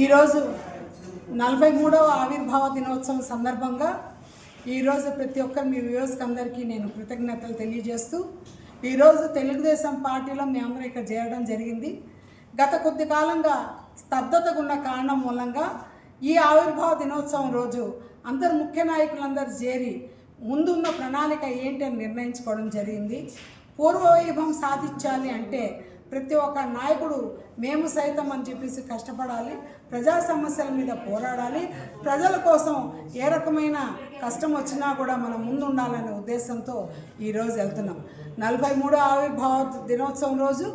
ఈరోజు నలభై మూడవ ఆవిర్భావ దినోత్సవం సందర్భంగా ఈరోజు ప్రతి ఒక్కరు మీ వ్యూవర్స్కి అందరికీ నేను కృతజ్ఞతలు తెలియజేస్తూ ఈరోజు తెలుగుదేశం పార్టీలో మేమందరం ఇక్కడ చేరడం జరిగింది. గత కొద్ది కాలంగా స్తబ్దతకు ఉన్న కారణం మూలంగా ఈ ఆవిర్భావ దినోత్సవం రోజు అందరు ముఖ్య నాయకులందరూ చేరి ముందున్న ప్రణాళిక ఏంటి అని నిర్ణయించుకోవడం జరిగింది. పూర్వవైభవం సాధించాలి అంటే ప్రతి ఒక్క నాయకుడు మేము సైతం అని చెప్పేసి కష్టపడాలి ప్రజా సమస్యల మీద పోరాడాలి ప్రజల కోసం ఏ రకమైన కష్టం వచ్చినా కూడా మనం ముందు ఉండాలనే ఉద్దేశంతో ఈరోజు వెళ్తున్నాం. నలభై మూడో ఆవిర్భావ దినోత్సవం రోజు.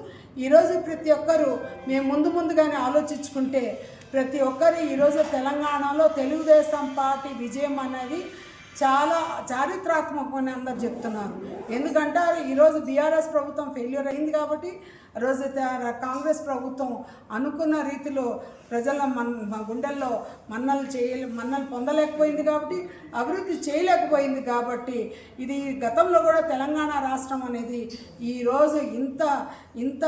ఈరోజు ప్రతి ఒక్కరూ మేము ముందు ముందుగానే ఆలోచించుకుంటే ప్రతి ఒక్కరు ఈరోజు తెలంగాణలో తెలుగుదేశం పార్టీ విజయం అనేది చాలా చారిత్రాత్మకమని అందరు చెప్తున్నారు. ఎందుకంటే ఈరోజు బీఆర్ఎస్ ప్రభుత్వం ఫెయిల్యూర్ అయింది కాబట్టి రోజు కాంగ్రెస్ ప్రభుత్వం అనుకున్న రీతిలో ప్రజల మన్ మా గుండెల్లో మన్నలు చేయ మన్నలు పొందలేకపోయింది కాబట్టి అభివృద్ధి చేయలేకపోయింది కాబట్టి ఇది గతంలో కూడా తెలంగాణ రాష్ట్రం అనేది ఈరోజు ఇంత ఇంత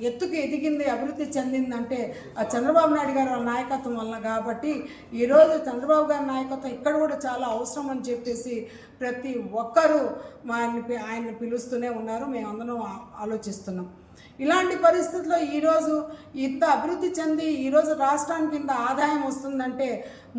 ఎత్తుకు ఎదిగింది అభివృద్ధి చెందిందంటే ఆ చంద్రబాబు నాయుడు గారి వాళ్ళ నాయకత్వం వల్ల కాబట్టి ఈరోజు చంద్రబాబు గారి నాయకత్వం ఇక్కడ కూడా చాలా అవసరం అని చెప్పేసి ప్రతి ఒక్కరూ ఆయన్ని ఆయన్ని పిలుస్తూనే ఉన్నారు. మేమందరం ఆలోచిస్తున్నాం. ఇలాంటి పరిస్థితుల్లో ఈరోజు ఇంత అభివృద్ధి చెంది ఈరోజు రాష్ట్రానికి ఇంత ఆదాయం వస్తుందంటే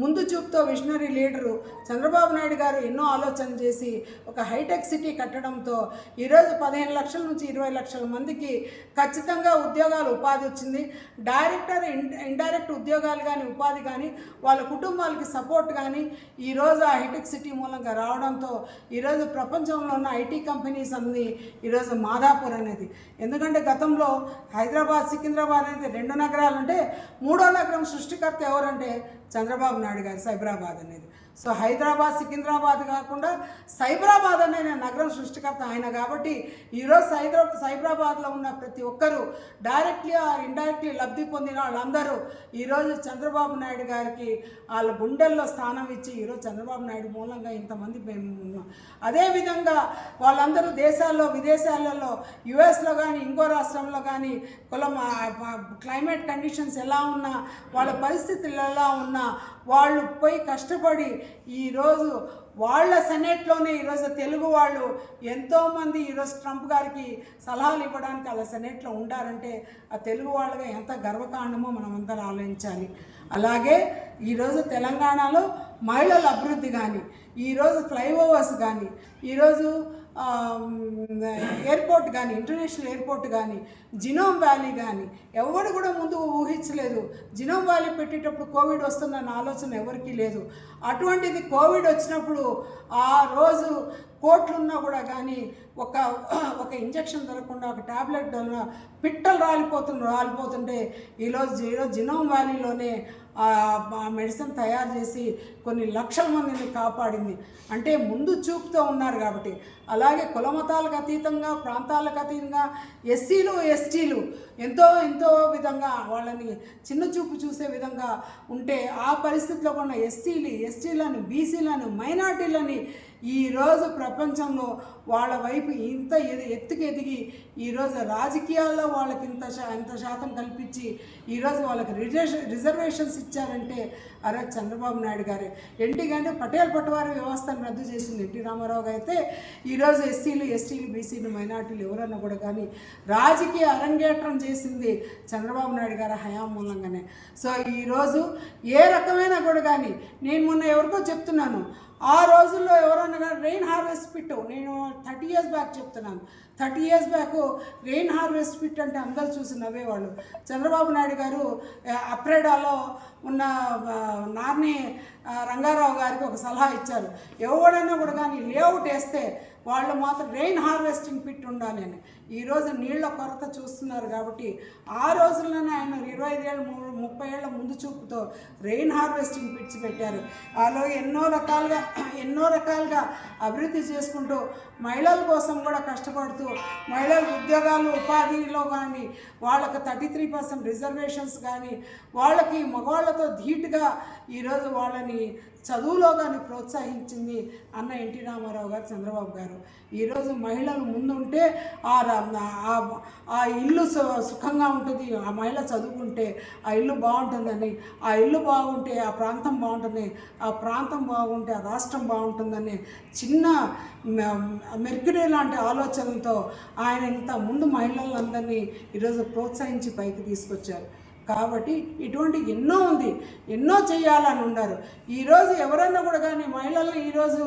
ముందు చూపుతో విషనరీ లీడరు చంద్రబాబు నాయుడు గారు ఎన్నో ఆలోచన చేసి ఒక హైటెక్ సిటీ కట్టడంతో ఈరోజు పదిహేను లక్షల నుంచి ఇరవై లక్షల మందికి ఖచ్చితంగా ఉద్యోగాలు ఉపాధి వచ్చింది. డైరెక్టర్ ఇండైరెక్ట్ ఉద్యోగాలు కానీ ఉపాధి కానీ వాళ్ళ కుటుంబాలకి సపోర్ట్ కానీ ఈరోజు ఆ హైటెక్ సిటీ మూలంగా రావడంతో ఈరోజు ప్రపంచంలో ఉన్న ఐటీ కంపెనీస్ అన్ని ఈరోజు మాదాపూర్ అనేది. ఎందుకంటే గతంలో హైదరాబాద్ సికింద్రాబాద్ అనేది రెండు నగరాలు అంటే మూడో నగరం సృష్టికర్త ఎవరంటే చంద్రబాబు నాయుడు గారు సైబరాబాద్ అనేది. సో హైదరాబాద్ సికింద్రాబాద్ కాకుండా సైబరాబాద్ అనే నగరం సృష్టికర్త ఆయన కాబట్టి ఈరోజు సైదరా సైబరాబాద్లో ఉన్న ప్రతి ఒక్కరూ డైరెక్ట్లీ ఆర్ ఇండైరెక్ట్లీ లబ్ధి పొందిన వాళ్ళందరూ ఈరోజు చంద్రబాబు నాయుడు గారికి వాళ్ళ గుండెల్లో స్థానం ఇచ్చి ఈరోజు చంద్రబాబు నాయుడు మూలంగా ఇంతమంది మేము ఉన్నాం. అదేవిధంగా వాళ్ళందరూ దేశాల్లో విదేశాలలో యుఎస్లో కానీ ఇంకో రాష్ట్రంలో కానీ కులం క్లైమేట్ కండిషన్స్ ఎలా ఉన్నా వాళ్ళ పరిస్థితులు ఎలా ఉన్నా వాళ్ళు పోయి కష్టపడి ఈరోజు వాళ్ళ సెనేట్లోనే ఈరోజు తెలుగు వాళ్ళు ఎంతోమంది ఈరోజు ట్రంప్ గారికి సలహాలు ఇవ్వడానికి అలా సెనేట్లో ఉండారంటే ఆ తెలుగు వాళ్ళగా ఎంత గర్వకారణమో మనం అందరం ఆలోచించాలి. అలాగే ఈరోజు తెలంగాణలో మహిళల అభివృద్ధి కానీ ఈరోజు ఫ్లైఓవర్స్ కానీ ఈరోజు ఎయిర్పోర్ట్ కానీ ఇంటర్నేషనల్ ఎయిర్పోర్ట్ కానీ జినోమ్ వ్యాలీ కానీ ఎవరు కూడా ముందు ఊహించలేదు. జినోమ్ వ్యాలీ పెట్టేటప్పుడు కోవిడ్ వస్తుందన్న ఆలోచన ఎవరికీ లేదు. అటువంటిది కోవిడ్ వచ్చినప్పుడు ఆ రోజు కోట్లున్నా కూడా కానీ ఒక ఒక ఇంజక్షన్ దొరకకుండా ఒక ట్యాబ్లెట్ పిట్టలు రాలిపోతున్న రాలిపోతుంటే ఈరోజు ఈరోజు జినోమ్ వ్యాలీలోనే మెడిసిన్ తయారు చేసి కొన్ని లక్షల మందిని కాపాడింది. అంటే ముందు చూపుతో ఉన్నారు కాబట్టి. అలాగే కులమతాలకు అతీతంగా ప్రాంతాలకు అతీతంగా ఎస్సీలు ఎస్టీలు ఎంతో ఎంతో విధంగా వాళ్ళని చిన్న చూపు చూసే విధంగా ఉంటే ఆ పరిస్థితిలో ఉన్న ఎస్సీలు ఎస్టీలను బీసీలను మైనార్టీలని ఈరోజు ప్రపంచంలో వాళ్ళ వైపు ఇంత ఎది- ఎత్తుకు ఎదిగి ఈరోజు రాజకీయాల్లో వాళ్ళకి ఇంత శా ఇంత శాతం కల్పించి ఈరోజు వాళ్ళకి రిజర్వేషన్ రిజర్వేషన్స్ ఇచ్చారంటే అరే చంద్రబాబు నాయుడు గారే. ఎందుకంటే పటేల్ పట్టువారి వ్యవస్థను రద్దు చేసింది ఎన్టీ రామారావు గారు అయితే ఈరోజు ఎస్సీలు ఎస్టీలు బీసీలు మైనార్టీలు ఎవరన్నా కూడా కానీ రాజకీయ అరంగేట్రం చేసింది చంద్రబాబు నాయుడు గారి హయాం మూలంగానే. సో ఈరోజు ఏ రకమైన కూడా కానీ నేను మొన్న ఎవరికో చెప్తున్నాను ఆ రోజుల్లో ఎవరన్నా కానీ రెయిన్ హార్వెస్ట్ పిట్ నేను థర్టీ ఇయర్స్ బ్యాక్ చెప్తున్నాను. Thirty years back rain harvest pit అంటే అందరు చూసి నవ్వేవాళ్ళు. చంద్రబాబు నాయుడు గారు అప్రేడాలో ఉన్న నార్ని రంగారావు గారికి ఒక సలహా ఇచ్చారు. ఎవడైనా కూడా కానీ లేఅవుట్ వేస్తే వాళ్ళు మాత్రం రెయిన్ హార్వెస్టింగ్ పిట్ ఉండాలి అని. ఈరోజు నీళ్ళ కొరత చూస్తున్నారు కాబట్టి ఆ రోజుల్లోనే ఆయన ఇరవై ఐదేళ్ళ మూడు ముప్పై ఏళ్ళ ముందు చూపుతో రెయిన్ హార్వెస్టింగ్ పిట్స్ పెట్టారు. అలాగే ఎన్నో రకాలుగా ఎన్నో రకాలుగా అభివృద్ధి చేసుకుంటూ మహిళల కోసం కూడా కష్టపడుతూ మహిళల ఉద్యోగాలు ఉపాధిలో కానీ వాళ్ళకి థర్టీ త్రీ పర్సెంట్ రిజర్వేషన్స్ కానీ వాళ్ళకి మగవాళ్ళతో ధీటుగా ఈరోజు వాళ్ళని చదువులో కానీ ప్రోత్సహించింది అన్న ఎన్టీ రామారావు గారు చంద్రబాబు గారు. ఈరోజు మహిళలు ముందుంటే ఆ ఆ- ఆ ఇల్లు సు- సుఖంగా ఉంటుంది. ఆ మహిళ చదువుకుంటే ఆ ఇల్లు బాగుంటుందని ఆ ఇల్లు బాగుంటే ఆ ప్రాంతం బాగుంటుంది ఆ ప్రాంతం బాగుంటే ఆ రాష్ట్రం బాగుంటుందని చిన్న మెర్క్యూరీ లాంటి ఆలోచనలతో ఆయన ఇంత ముందు మహిళలందరినీ ఈరోజు ప్రోత్సహించి పైకి తీసుకొచ్చారు. కాబట్టి ఇటువంటి ఎన్నో ఉంది ఎన్నో చేయాలని ఉన్నారు. ఈరోజు ఎవరన్నా కూడా కానీ మహిళల్ని ఈరోజు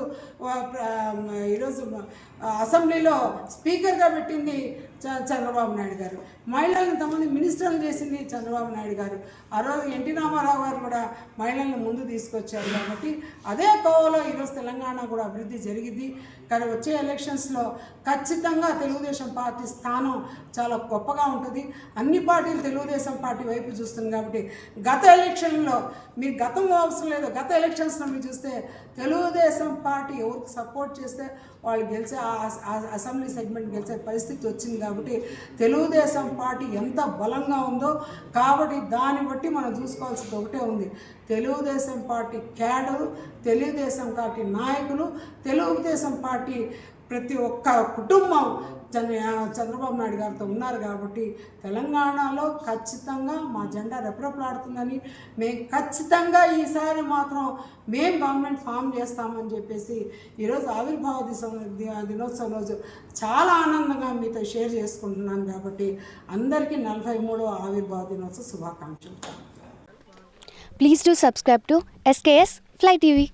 ఈరోజు అసెంబ్లీలో స్పీకర్గా పెట్టింది చంద్రబాబు నాయుడు గారు. మహిళలను తమని మినిస్టర్లు చేసింది చంద్రబాబు నాయుడు గారు. ఆ రోజు ఎన్టీ రామారావు గారు కూడా మహిళలను ముందు తీసుకొచ్చారు కాబట్టి అదే కోవలో ఈరోజు తెలంగాణ కూడా అభివృద్ధి జరిగింది. కానీ వచ్చే ఎలక్షన్స్లో ఖచ్చితంగా తెలుగుదేశం పార్టీ స్థానం చాలా గొప్పగా ఉంటుంది. అన్ని పార్టీలు తెలుగుదేశం పార్టీ వైపు చూస్తుంది కాబట్టి గత ఎలక్షన్లో మీరు గతం అవసరం లేదు. గత ఎలక్షన్స్లో మీరు చూస్తే తెలుగుదేశం పార్టీ ఎవరికి సపోర్ట్ చేస్తే వాళ్ళు గెలిచే ఆ అసెంబ్లీ సెగ్మెంట్ గెలిచే పరిస్థితి వచ్చింది కాబట్టి తెలుగుదేశం పార్టీ ఎంత బలంగా ఉందో కాబట్టి దాన్ని బట్టి మనం చూసుకోవాల్సింది ఒకటే ఉంది. Telugu Desam party cadre Telugu Desam party నాయకులు తెలుగుదేశం పార్టీ ప్రతి ఒక్క కుటుంబం చంద్ర చంద్రబాబు నాయుడు గారితో ఉన్నారు కాబట్టి తెలంగాణలో ఖచ్చితంగా మా జెండా రెపరెపలాడుతుందని మేము ఖచ్చితంగా ఈసారి మాత్రం మేము గవర్నమెంట్ ఫామ్ చేస్తామని చెప్పేసి ఈరోజు ఆవిర్భావ దినోత్సవం రోజు చాలా ఆనందంగా మీతో షేర్ చేసుకుంటున్నాను కాబట్టి అందరికీ నలభై మూడో ఆవిర్భావ దినోత్సవ శుభాకాంక్షలు. Please do subscribe to SKS fly TV